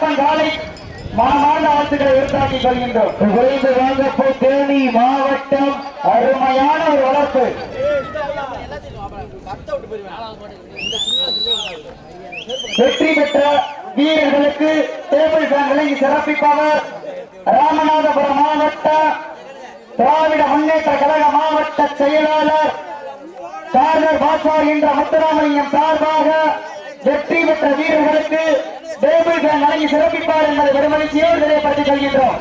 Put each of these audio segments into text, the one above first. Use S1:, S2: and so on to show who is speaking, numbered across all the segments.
S1: கருப்பன் காலை மனமார்ந்த வாழ்த்துக்களை கொள்கின்றோம்.
S2: வாங்கப்போ தேனி மாவட்டம்
S1: அருமையான ஒரு வளர்ப்பு. வெற்றி பெற்ற வீரர்களுக்கு டேபிள் ஃபேன்களை சிறப்பிப்பவர் ராமநாதபுரம் மாவட்ட திராவிட முன்னேற்ற கழக மாவட்ட செயலாளர் கார்னர் பாஸ்வார் என்ற முத்துராமலிங்கம் சார்பாக வெற்றி பெற்ற வீரர்களுக்கு டேபிள் வழங்கி சிறப்பிப்பார் என்பதை பெருமகிழ்ச்சியோடு தெரியப்படுத்திக் கொள்கின்றோம்.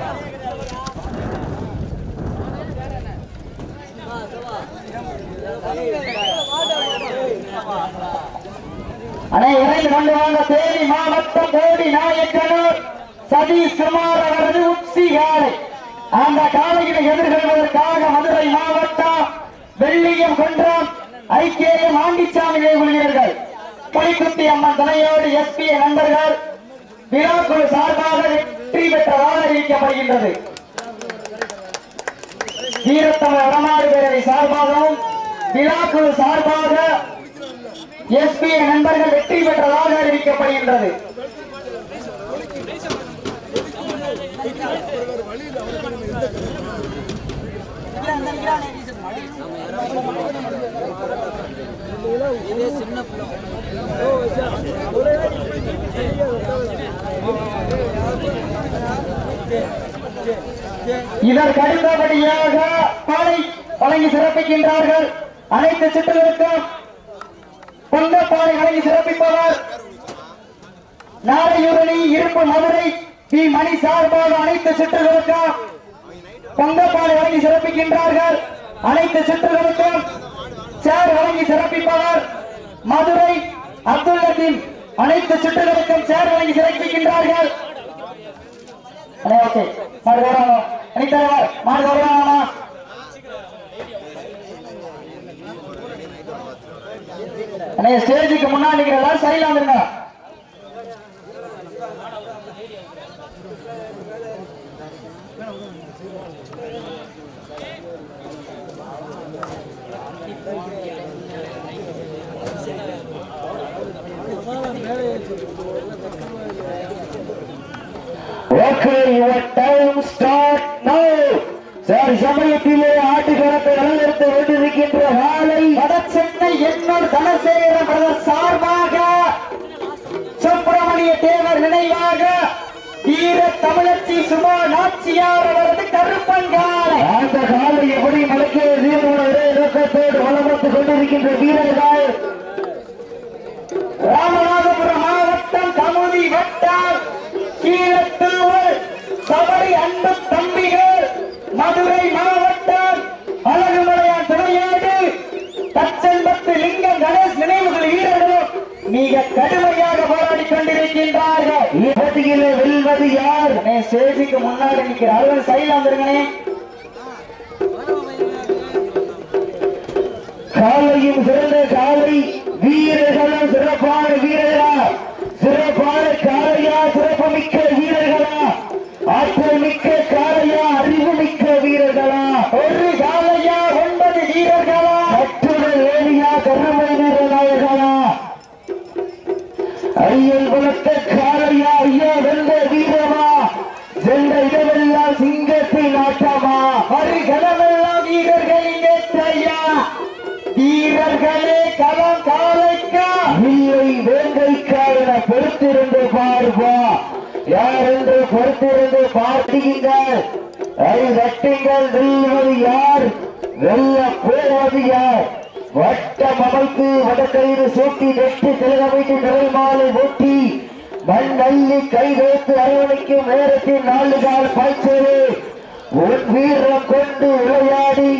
S1: அனை இறங்கி கொண்டு வாங்க தேனி மாவட்டம் கோடி நாயக்கனூர் சதீஷ் குமார் அவரது உச்சி காலை அந்த காலையினை எதிர்கொள்வதற்காக மதுரை மாவட்டம் வெள்ளியம் குன்றம் ஐக்கியம் ஆண்டிச்சாமி வீரர்கள் புலிக்குத்தி அம்மன் துணையோடு எஸ்பி நண்பர்கள் விழாக்குழு சார்பாக வெற்றி பெற்றதாக அறிவிக்கப்படுகின்றது வீரத்தமிழ் வடநாடு பேரவை சார்பாகவும் விழாக்குழு சார்பாக எஸ்பி நண்பர்கள் வெற்றி பெற்றதாக அறிவிக்கப்படுகின்றது. இதற்கு அடுத்தபடியாக பாலை வழங்கி சிறப்பிக்கின்றார்கள். அனைத்து சுற்றுகளுக்கும் பொங்கப்பாலை வழங்கி சிறப்பிப்பவர் நாரையூரணி இருப்பு மதுரை பி. மணி சார்பாக அனைத்து சுற்றுகளுக்கும் பொங்கப்பாலை வழங்கி சிறப்பிக்கின்றார்கள். அனைத்து சுற்றுகளுக்கும் சேர் வழங்கி சிறப்பிப்பவர் மதுரை அப்துல் அனைத்து சுற்றுகளுக்கும் சேர் வழங்கி சிறப்பிக்கின்றார்கள். அண்ணா ஓகே மாடு போடுறாங்க அணித்தலைவர் மாடு போடுறாங்கம்மா அண்ணா ஸ்டேஜுக்கு முன்னாடி நிக்கிறதா சரியில்ல வந்துருங்க
S2: okay your time start now sir சமயத்திலே ஆட்டுக்களத்தை அலங்கரித்து கொண்டிருக்கின்ற வாழை
S1: வடசென்னை என்னோட தனசேகர பிரதர் சார்பாக சுப்பிரமணிய தேவர் நினைவாக வீர தமிழச்சி சுமா நாச்சியார் அவரது கருப்பங்காலை.
S2: அந்த காலை எப்படி மலைக்கிறது ஒரே நோக்கத்தோடு வளம் கொண்டிருக்கின்ற வீரர்கள்?
S1: ராமநாதபுரம் மாவட்டம் தமுதி வட்டம் கீழ கீழத்தூர் சபரி அன்பு தம்பிகள் மதுரை மாவட்டம் அழகுமலையான் துணையாடு தச்சன்பத்து லிங்கம் கணேஷ் நினைவுகள் வீரர்களும் மிக கடுமையாக போராடி கொண்டிருக்கின்றார்கள்.
S2: இப்போட்டியிலே வெல்வது யார்?
S1: அண்ணே, ஸ்டேஜுக்கு முன்னாடி நிக்கிற அலுவல் சைடில் வந்துருங்கண்ணே.
S2: காலையும் சிறந்த காலை வீரர்களும் சிறப்பான வீரர்களா? சிறப்பான காலையா? சிறப்புமிக்க ஆட்டமா
S1: வருகளமெல்லாம் வீரர்களின் ஏற்றையா? வீரர்களே களம் காலைக்கா?
S2: இல்லை வேங்கைக்காரன பொறுத்திருந்து பார்ப்பா. யார் என்று பொறுத்திருந்து பார்த்துங்கள் ஐ ரட்டிங்கள் வெல்வது யார்? வெல்ல போவது யார்? வட்டம் அமைத்து வடக்கயிறு சூட்டி நெட்டு திலகமைத்து நிறை மாலை ஓட்டி மண் அள்ளி கை வைத்து அரவணைக்கும் நேரத்தில் நாலு கால் பாய்ச்சது உன் வீரம் கொண்டு விளையாடி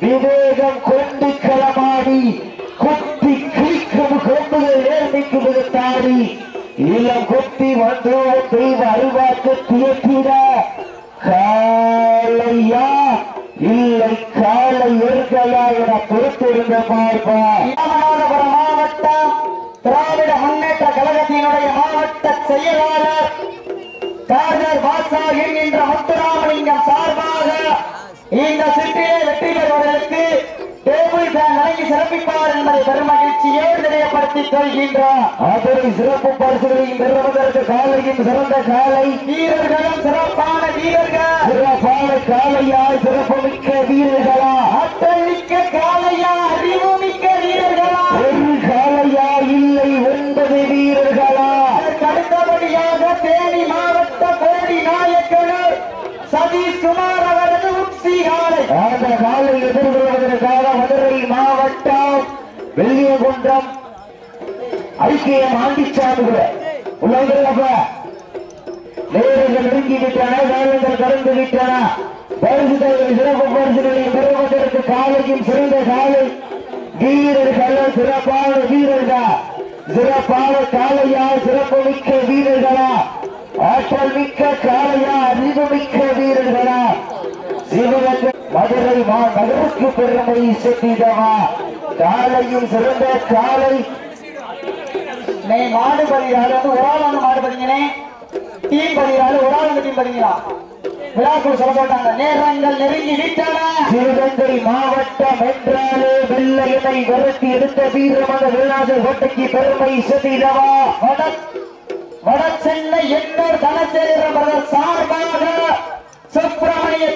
S2: விவேகம் கொண்டு களமாடி குத்தி கிழிக்கும் கொம்புகள் நேர்மைக்கு விழுத்தாடி இளம் கொத்தி வந்து தெய்வ
S1: அறிவாக்கு
S2: தியற்றி சிறப்பு பரிசுகளையும் பெறுவதற்கு காலையும் சிறந்த காலை.
S1: வீரர்களும் சிறப்பான வீரர்கள்.
S2: சிறப்பான காலையாய் சிறப்புமிக்க வீரர்களா.
S1: ஆற்றல் மிக்க காளையா அறிவு மிக்க வீரர்களா
S2: ஒரு காலையா இல்லை ஒன்பது வீரர்களா
S1: அதற்கு அடுத்தபடியாக தேனி மாவட்ட கோடி நாயக்கர் சதீஷ் குமார் அவரது உப்சி காலை
S2: அந்த காலை எதிர்கொள்வதற்காக மதுரை மாவட்டம் வெள்ளியகுன்றம் ஐக்கியம் ஆண்டிச்சாமிகளை உள்ளவங்க நேரங்கள் நெருங்கி விட்டன வேலங்கள் கடந்து விட்டன. பரிசுகளை சிறப்பு பரிசுகளை பெறுவதற்கு காலையும் சிறந்த காலை. வீரர்கள் சிறப்பான வீரர்கள்? சிறப்பான காலையா சிறப்பு மிக்க வீரர்களா? ஆற்றல் மிக்க காலையா அறிவு மிக்க வீரர்களா? சிவகங்கை மதுரை மா நகருக்கு பெருமை செட்டிதவா காலையும் சிறந்த காலை
S1: நீ மாடு பதினாலு வந்து ஒரு ஆள் வந்து மாடு பதிங்கனே டீம் பதினாலு ஒரு ஆள் வந்து டீம் பதிங்களா விழாக்குள் சொல்ல போட்டாங்க நேரங்கள் நெருங்கி விட்டன.
S2: சிவகங்கை மாவட்டம் என்றாலே வெள்ளையனை விரட்டி எடுத்த வீரமத வேளாண் கோட்டைக்கு பெருமை செட்டிதவா
S1: வட வட சென்னை எண்ணூர் தனசேகர பிரதர் சார்பாக சுப்பிரமணிய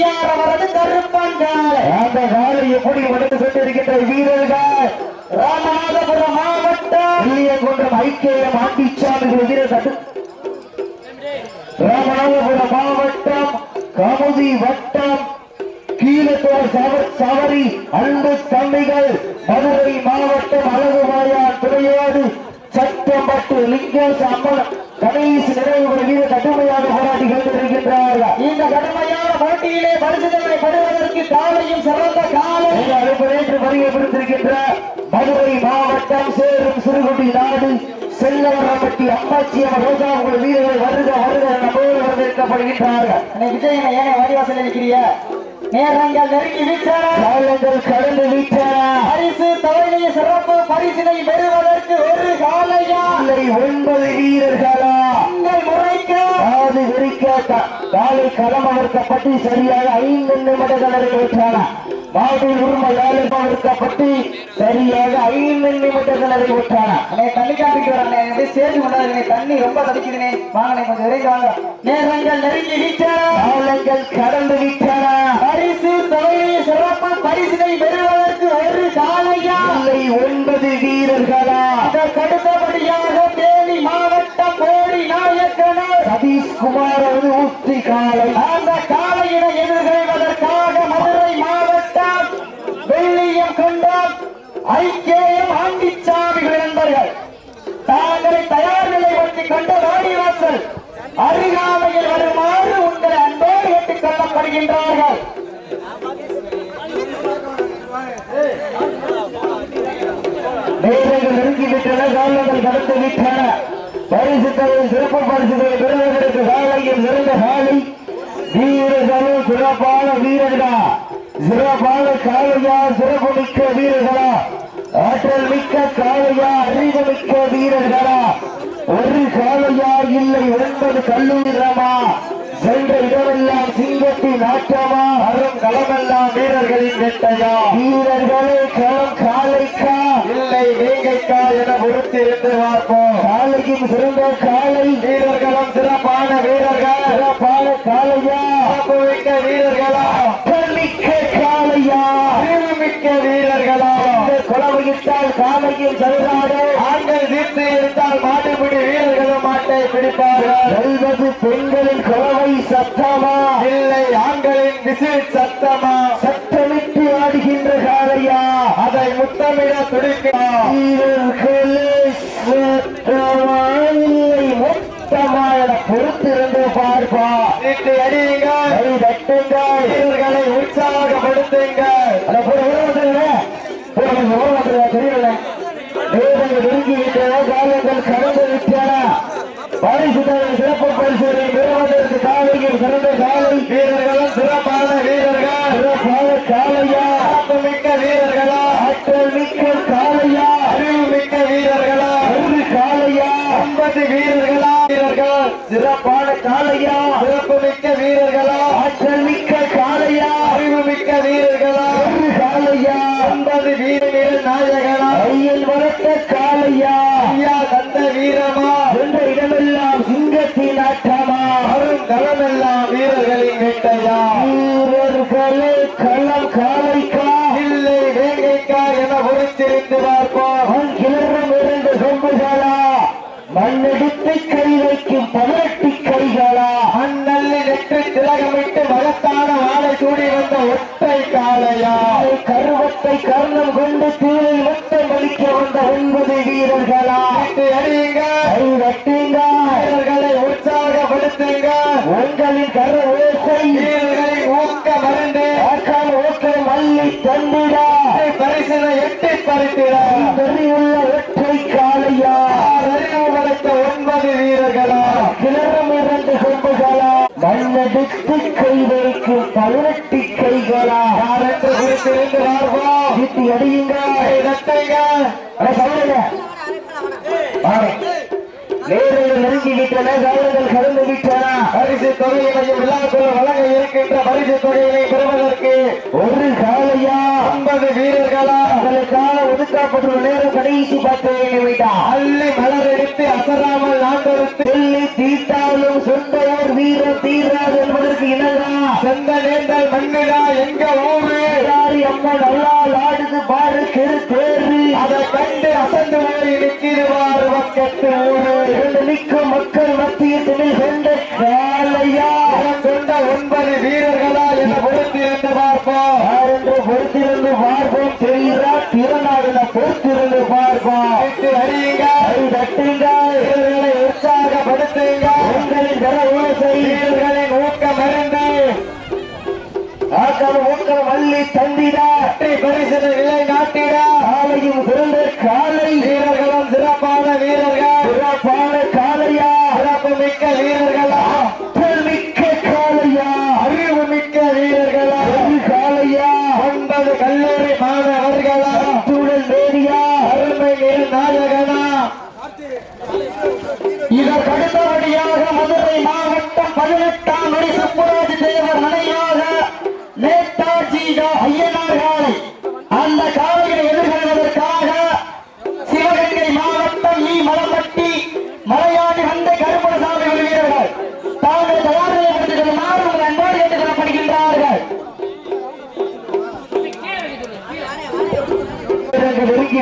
S1: நாச்சியார் அவரது கருப்பங்காலை
S2: அந்த காலை எப்படி வளர்ந்து கொண்டிருக்கின்ற வீரர்கள்?
S1: ராமநாதபுரம் மாவட்டம்.
S2: வெள்ளியகுன்றம் ஐக்கியம் ஆண்டிச்சாமிகள் வீரர் தட்டு ராமநாதபுரம் மாவட்டம் கமுதி வட்டம் கீழத்தோர் சவ- சவரி அன்பு தம்பிகள் மதுரை மாவட்டம் அழகுமாயா துறையோடு சட்டம்பட்டு லிங்கேஷ் அம்மன் கணேஷ் நினைவுகள் மீது கடுமையாக போராடி கொண்டிருக்கின்றார்கள்
S1: இந்த கடுமையான போட்டியிலே பரிசுகளை பெறுவதற்கு காலையும் சிறந்த காலை
S2: நேற்று வருகைப்படுத்திருக்கின்ற மதுரை மாவட்டம் சேரும் சிறுகுடி நாடு செல்லவரப்பட்டி அம்மாச்சி ரோஜா உங்கள் வீரர்கள் வருக வருக நம்மோடு வரவேற்கப்படுகின்றார்கள்
S1: அன்னை விஜயனை ஏன் வாடிவாசல் இருக்கிறிய நேரங்கள் நெருங்கி விட்டன
S2: காலங்கள் கடந்து விட்டன
S1: பரிசு தலைமைய சிறப்பு பரிசினை பெறுவதற்கு ஒரு காலையா?
S2: இல்லை ஒன்பது வீரர்களா?
S1: உங்கள் முறைக்க.
S2: காது விரிக்க காலை களம் அமர்க்கப்பட்டு சரியாக ஐந்து நிமிடங்கள் நிறைவேற்றான சரியாக ஐந்து நிமிடங்கள் நிறைவேற்றான
S1: அண்ணே தண்ணி எப்படி ஸ்டேஜ் கொண்டாடுங்க தண்ணி ரொம்ப தடிக்குதுனே வாங்கண்ணே கொஞ்சம் விரைந்து வாங்க. நேரங்கள் நெருங்கி விட்டன
S2: காலங்கள் கடந்து விட்டன
S1: பரிசு தலைமைய சிறப்பு பரிசினை பெறுவதற்கு ஒரு காலையா?
S2: இல்லை ஒன்பது வீரர்களா?
S1: தேனி மாவட்டம் கோடி நாயக்கனர்.
S2: சதீஷ்குமார் அவர்கள் ஊத்தி காலை.
S1: அந்த காலையினை எதிர்கொள்வதற்காக மதுரை மாவட்டம் வெள்ளியம் கண்டால் ஐக்கியம் ஆண்டிச்சாமிகள் நண்பர்கள் தாங்களை தயார் நிலைப்படுத்திக் கொண்டு வாடிவாசல் அருகாமையில் வருமாறு உங்களை அன்போடு கேட்டுக் கொள்ளப்படுகின்றார்கள்.
S2: நேரங்கள் நெருங்கி காலங்கள் கடந்து விட்டன. பரிசு தொகை சிறப்பு பரிசுகளை பெறுவதற்கு காலையில் சிறந்த காலை வீரர்களும் சிறப்பான வீரர்கள்? சிறப்பான காலையா சிறப்பு மிக்க வீரர்களா? ஆற்றல் மிக்க காலையா அறிவு மிக்க வீரர்களா? ஒரு காலையா இல்லை ஒன்பது கல்லூரிரமா சென்ற இடமெல்லாம் சிங்கத்தின் ஆட்டமா அரும் களமெல்லாம் வீரர்களின் வெட்டையா வீரர்களே களம் காலைக்கா இல்லை வேங்கைக்கா என பொறுத்திருந்து பார்ப்போம். காலையும் சிறந்த காலை வீரர்களும் சிறப்பான வீரர்கள் சிறப்பான காலையா சிறப்புமிக்க வீரர்களா மிக்க காலையா அறிவுமிக்க வீரர்களா இந்த குளவையிட்டால் காலையில் செல்றாடு ஆண்கள் தீர்த்து எடுத்தால் மாட்டுப்பிடி வீரர்களும் மாட்டை பிடிப்பார்கள் செல்வது பெண்களின் குளவை சத்தமா? இல்லை ஆண்களின் விசில் சத்தமா? சத்தமிட்டு ஆடுகின்ற காலையா அதை முத்தமிட என பொறுத்திருந்து பார்ப்பா. அடியுங்கள். தட்டுங்கள். உற்சாகப்படுத்துங்கள் அட போட விட மாட்டேங்க தெரியல நேரங்கள் நெருங்கி விட்டன காலங்கள் கடந்து விட்டன பரிசு தரும் சிறப்பு பரிசுகளை பெறுவதற்கு காலையில் சிறந்த காலை வீரர்களும் சிறப்பான வீரர்கள் சிறப்பான காலையா மிக்க வீரர்களா ஆற்றல் மிக்க காலையா அறிவு மிக்க வீரர்களா ஒரு காலையா ஐம்பது வீரர்களா வீரர்கள் சிறப்பான காலையா சிறப்பு மிக்க வீரர்களா ஆற்றல் மிக்க காலையா
S3: வேட்டையா
S2: வீரர்களே களம் காலைக்கா?
S3: இல்லை வேங்கைக்கா என பொறுத்திருந்து பார்ப்போம்
S2: கிளறும் இரண்டு சொம்புகளா? மண்ணெடுத்து கை வைக்கும் பதினெட்டு கைகளா?
S3: மண்ணல்லி நெற்றி திலகமிட்டு மகத்தான வாழை சூடி வந்த காளையா?
S2: அதை கருவத்தை கர்ணம் கொண்டு தீரை வட்டம் வலிக்க வந்த ஒன்பது வீரர்களா?
S3: வீட்டு அடியுங்க
S2: கை வெட்டுங்க
S3: வீரர்களை உற்சாகப்படுத்துங்க
S2: உங்களின் கர
S3: ஊக்க மருந்து.
S2: ஆக்கால் ஓக்கம் மல்லி தந்திடா.
S3: பரிசினை எட்டி பறித்திட.
S2: உள்ள ஒற்றை காளையா.
S3: அறிவு படைத்த ஒன்பது வீரர்களா.
S2: கிளறும் இரண்டு சொம்புகளா மண்ணெடுத்து கை வைக்கும் பதினெட்டு கைகளா
S3: யாரென்று குறித்திருந்து பார்ப்போம்
S2: வீட்டு அடியுங்க
S3: இடத்தைங்க
S2: அட சொல்லுங்க வாங்க. நேரங்கள் நெருங்கி விட்டன. காலங்கள் கடந்து விட்டன
S3: பரிசு தொகையினையும் விழாக்குள் வழங்க இருக்கின்ற பரிசு தொகையினை பெறுவதற்கு
S2: ஒரு காலையா
S3: ஒன்பது வீரர்களா?
S2: உங்களுக்கான ஒதுக்கப்பட்டுள்ள நேரம் கடைசி பத்து நிமிடம்.
S3: அள்ளி மலர் எடுத்து அசராமல் நாட்டெடுத்து
S2: சொல்லி தீட்டாலும் சொந்த ஊர் வீரம் தீராது என்பதற்கு இணங்கா
S3: செந்த நேர்ந்தால் மண்ணிடா எங்க ஊரு
S2: ஆரி அம்மன் அல்லால் ஆடுது பாரு தெரு தேரு
S3: அதை கண்டு அசந்து போய் நிற்கிறார் பக்கத்து
S2: இரண்டு நிற்கும் மக்கள் மத்திய தமிழ் கொண்ட காலையா
S3: கொண்ட ஒன்பது வீரர்களா என பொறுத்திருந்து பார்ப்போம்.
S2: என்று பொறுத்திருந்து பார்ப்போம் தெரிகிறா திறனாடின பொறுத்திருந்து பார்ப்போம்.
S3: அறியுங்க
S2: தட்டுங்க
S3: வீரர்களை உற்சாகப்படுத்துங்க
S2: உங்களின் கர ஓசை
S3: வீரர்களின்
S2: வள்ளி தந்திடா
S3: பரிசினை நிலை நாட்டிட
S2: காலையும் சிறந்த காலை
S3: வீரர்களும் சிறப்பான வீரர்கள்
S2: சிறப்பான காலையா
S3: சிறப்பு மிக்க வீரர்களா
S2: மிக்க காலையா
S3: அறிவு மிக்க வீரர்களா
S2: ஒரு காலையா
S3: ஒன்பது கல்லூரி மாணவர்களா
S2: சூழல் நேரியா
S3: அருமை நிற நாயகனா
S2: இதற்கு அடுத்தபடியாக மதுரை மாவட்டம் பதினெட்டாம் வரை சுப்புராஜ் தேவர் நினைவாக நேதாஜி ஐயனார் காலை அந்த காலையை எதிர்கொள்வதற்காக சிவகங்கை மாவட்டம் இ மலம்பட்டி மலையாடி வந்த கருப்பணசாமி ஒரு வீரர்கள் தாங்கள் தயார் நிலைப்படுத்திக் கொள்ளுமாறு உங்கள் அன்போடு கேட்டுக் கொள்ளப்படுகின்றார்கள்.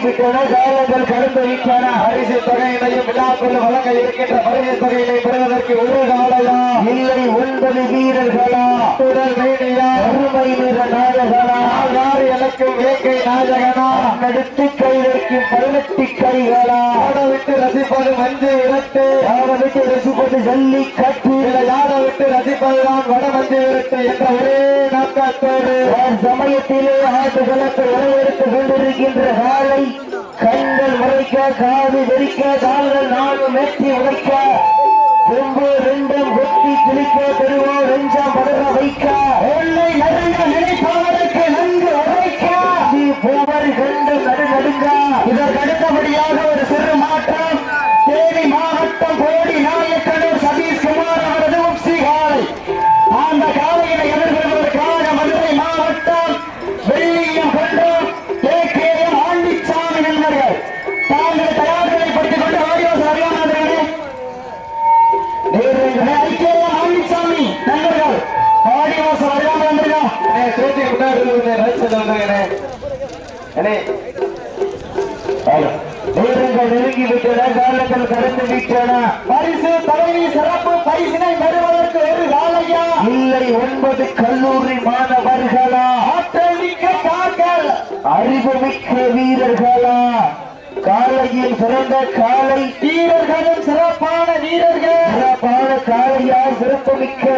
S2: நெருங்கிவிட்டன காலங்கள் கடந்து விட்டன
S3: பரிசு தொகையினையும் விழாக்குள் வழங்க இருக்கின்ற பரிசு தொகையினை பெறுவதற்கு ஒரு காலையா?
S2: இல்லை ஒன்பது வீரர்களா?
S3: உடல் மேனியா?
S2: அருமை நிற நாயகனா?
S3: யார் எனக்கு வேங்கை நாயகனா?
S2: நடுத்து கை வைக்கும் பதினெட்டு கைகளா?
S3: ஆட விட்டு ரசிப்பது மஞ்சு விரட்டு?
S2: அவனுக்கு ரசிப்பது ஜல்லி கட்டு
S3: யார விட்டு ரசிப்பதுதான் வட மஞ்சு விரட்டு என்ற ஒரே நோக்கத்தோடு
S2: சமயத்திலே ஆட்டுகளத்தை வரவேற்றுக் கொண்டிருக்கின்ற காலை கண்கள் முறைக்க காது வெடிக்க கால்கள் நாலு மேற்றி உடைக்க கொம்பு ரெண்டும் கொத்தி கிழிக்க தெருவோ நெஞ்சம் பதற வைக்க எல்லை நடுங்க நினைப்பவருக்கு நன்கு உரைக்க. பூவர் கண்டு நடுநடுங்க. இதற்கு அடுத்தபடியாக ஒரு சிறு மாற்றம். தேனி மாவட்டம் நெருங்கி விட்டன காலங்கள் கடந்து விட்டன? பரிசு தலைவி சிறப்பு பரிசினை பெறுவதற்கு ஒரு காலையா இல்லை ஒன்பது கல்லூரி மாணவர்களா? ஆற்றல் மிக்க கார்கள். அறிவுமிக்க வீரர்களா? காலையில் சிறந்த காலை வீரர்களும் சிறப்பான வீரர்கள். சிறப்பான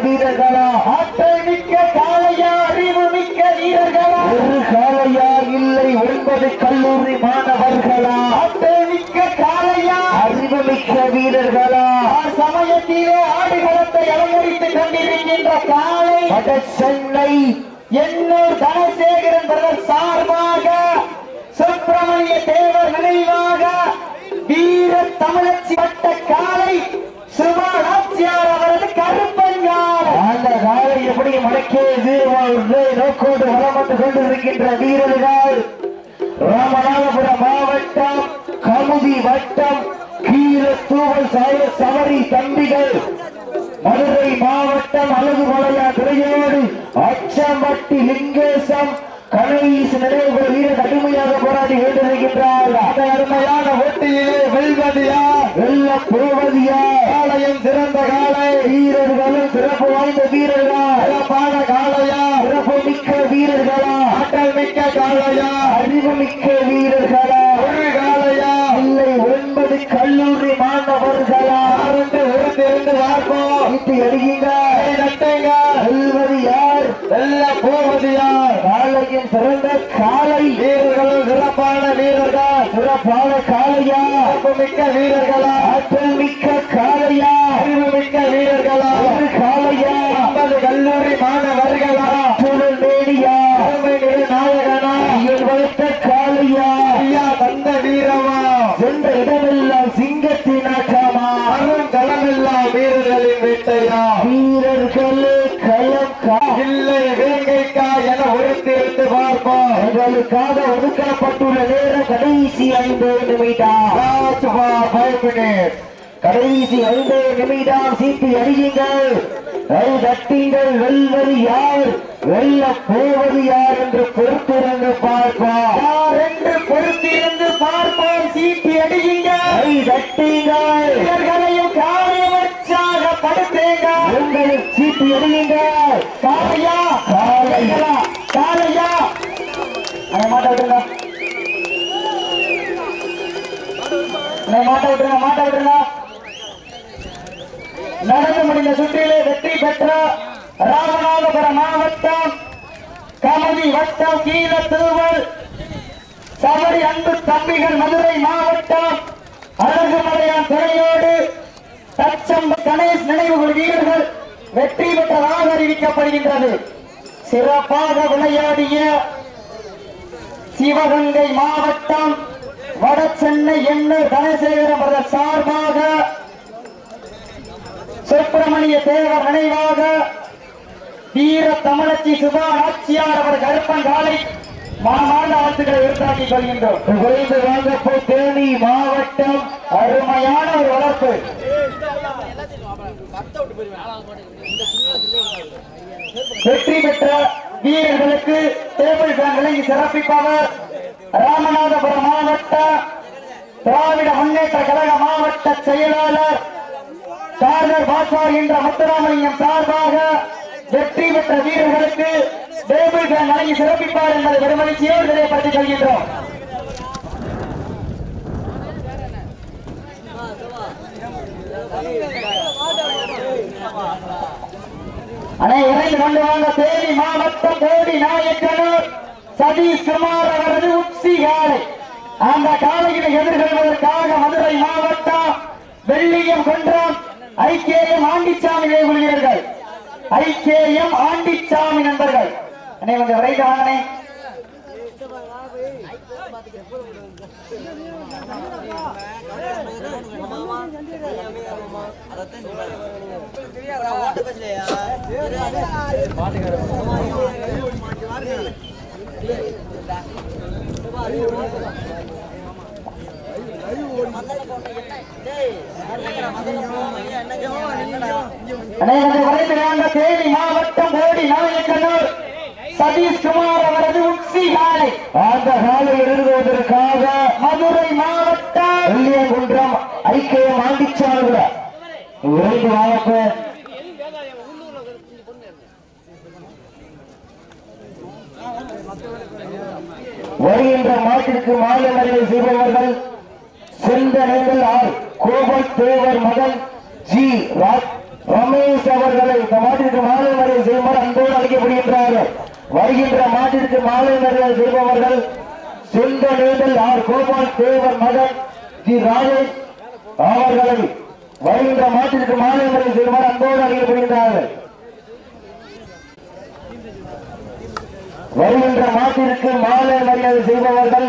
S2: வீரர்களா? ஆற்றல் மிக்க அறிவு மிக்க வீரர்களா? ஒன்பது கல்லூரி மாணவர்களா? மிக்க காளையா அறிவு மிக்க வீரர்களா சமயத்திலே ஆடுகளத்தை அலங்கரித்துக் கொண்டிருக்கின்ற காலை? வட சென்னை. எண்ணூர் தனசேகரன் பிரதர் சார்பாக சுப்பிரமணிய தேவர் நினைவாக வீர தமிழச்சி பட்ட காலை சுபா நாச்சியார் அவரது கருப்பஞ்சார் அந்த காலை எப்படி மடக்கியது நோக்கோடு வளம் வந்து கொண்டிருக்கின்ற வீரர்கள். ராமநாதபுரம் மாவட்டம் கமுதி வட்டம் கீழத்தூவல் சாய சவரி தம்பிகள். மதுரை மாவட்டம் அழகுமலையா துறையோடு அச்சம்பட்டி லிங்கேசம் கணேசு நினைவுகள் வீரர் கடுமையாக போராடி கொண்டிருக்கின்றார் அந்த அருமையான போட்டியிலே வெல்வது யார் வெல்ல போவது யார் காலையும் சிறந்த காலை வீரர்களும் சிறப்பு வாய்ந்த வீரர்கள் சிறப்பான காலையா சிறப்பு மிக்க வீரர்களா ஆற்றல் மிக்க காலையா அறிவு மிக்க வீரர்களா ஒரு காலையா இல்லை ஒன்பது கல்லூரி மாணவர்களா இரண்டு ஒருத்திருந்து பார்ப்போம் இட்டு அடியுங்க நட்டுங்க வெல்வது யார் வெல்ல போவது யார் காலையின் சிறந்த காலை வீரர்களும் சிறப்பான வீரர்கள். சிறப்பான காலையா? மிக்க வீரர்களா? ஆற்றல் மிக்க காலையா? அறிவு மிக்க வீரர்களா ஒரு காலையா ஐம்பது கல்லூரி மாணவர்களா சூழல் மேடியா அருமை நிலை நாயகனா ஐயன் வளர்த்த காலையா ஐயா தந்த வீரமா சென்ற இடமெல்லாம் சிங்கத்தின் ஆட்டமா அருண் களமெல்லாம் வீரர்களின் வேட்டையா வீரர்களே களம் கா இல்லை வேங்கைக்கா என ஒருத்திருந்து பார்ப்போம் எங்களுக்காக ஒதுக்கப்பட்டுள்ள நேரம் ஐந்து நிமிடம். கடைசி ஐந்து நிமிடம். சீட்டு அடியுங்கள் கை தட்டுங்கள். வெல்வது யார்? வெல்ல போவது யார் என்று பொறுத்திருந்து பார்ப்போம். யார் என்று பொறுத்திருந்து பார்ப்போம். சீட்டு அடியுங்கள் தட்டுங்கள். இவர்களையும் காரியமற்றாக படுத்தேங்க உங்களுக்கு சீட்டு அடியுங்கள் காலையா? காலையா? காலையா? அதை மாட்ட விட்டுருங்க மாட்ட விட்டுருங்க. நடந்து முடிந்த சுற்றிலே வெற்றி பெற்ற ராமநாதபுரம் மாவட்டம் கமதி வட்டம் கீழ கீழத்தூவல் சபரி அன்பு தம்பிகள் மதுரை மாவட்டம் அழகுமலையான் துறையோடு தச்சம் கணேஷ் நினைவுகள் வீரர்கள் வெற்றி பெற்றதாக அறிவிக்கப்படுகின்றது. சிறப்பாக விளையாடிய சிவகங்கை மாவட்டம் வடசென்னை எண்ணூர் தனசேகரம் அவர்கள் சார்பாக சுப்பிரமணிய தேவர் நினைவாக வீர தமிழச்சி சுபா நாச்சியார் அவர் கருப்பன் காலை மாமாண்ட வாழ்த்துக்களை உருத்தாக்கிக் கொள்கின்றோம். குறைந்து வாங்கப்போ தேனி மாவட்டம் அருமையான ஒரு வளர்ப்பு. வெற்றி பெற்ற வீரர்களுக்கு டேபிள் விளங்கி சிறப்பிப்பவர் ராமநாதபுரம் மாவட்ட திராவிட முன்னேற்ற கழக மாவட்ட செயலாளர் கார்னர் பாஷா என்ற முத்துராமலிங்கம் சார்பாக வெற்றி பெற்ற வீரர்களுக்கு டேபிள் ஃபேன் வழங்கி சிறப்பிப்பார் என்பதை பெருமகிழ்ச்சியோடு தெரியப்படுத்திக் கொள்கின்றோம். அனை இறைந்து கொண்டு வாங்க தேனி மாவட்டம் கோடி நாயக்கனூர் சதீஷ் குமார் அந்த காலையினை எதிர்கொள்வதற்காக மதுரை மாவட்டம் வெள்ளியம் குன்றம் ஐக்கியம் ஆண்டிச்சாமி கொள்கிறீர்கள் ஐக்கியம் ஆண்டிச்சாமி நண்பர்கள். அண்ணே கொஞ்சம் விரைந்து வாங்க தேனி மாவட்டம் கோடி நாயக்கனூர் சதீஷ் குமார் அவரது உச்சி காலை. அந்த காலை எழுதுவதற்காக மதுரை மாவட்டம் வெள்ளியங்குன்றம் ஐக்கியம் ஆண்டிச்சாமி விரைந்து வருகின்ற மாட்டிற்கு மாலை மரியாதை செய்பவர்கள் செந்தனைகள் ஆர். கோபல் தேவர் மகன் ஜி. ரமேஷ் அவர்களை இந்த மாட்டிற்கு மாலை மரியாதை செய்யுமாறு அன்போடு அழைக்கப்படுகின்றார்கள் வருகின்ற மாட்டிற்கு மாலை மரியாதை செய்பவர்கள் செந்தனைகள் ஆர். கோபால் தேவர் மகன் ஜி. ராஜேஷ் அவர்களை வருகின்ற மாட்டிற்கு மாலை மரியாதை செய்யுமாறு அன்போடு அழைக்கப்படுகின்றார்கள் வருகின்ற மாட்டிற்கு மாலை மரியாதை செய்பவர்கள்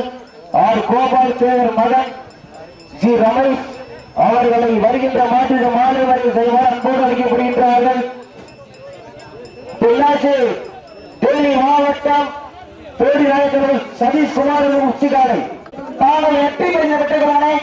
S2: ஆர் கோபால் தேவர் மகன் ஜி ரமேஷ் அவர்களை வருகின்ற மாட்டிற்கு மாலை மரியாதை செய்வார். அன்போடு அளிக்கப்படுகின்றார்கள் பொள்ளாச்சி தேனி மாவட்டம் தேடி நாயக்கர்கள் சதீஷ் குமார் தாங்கள் எட்டி பெற்று பெற்றுகிறானே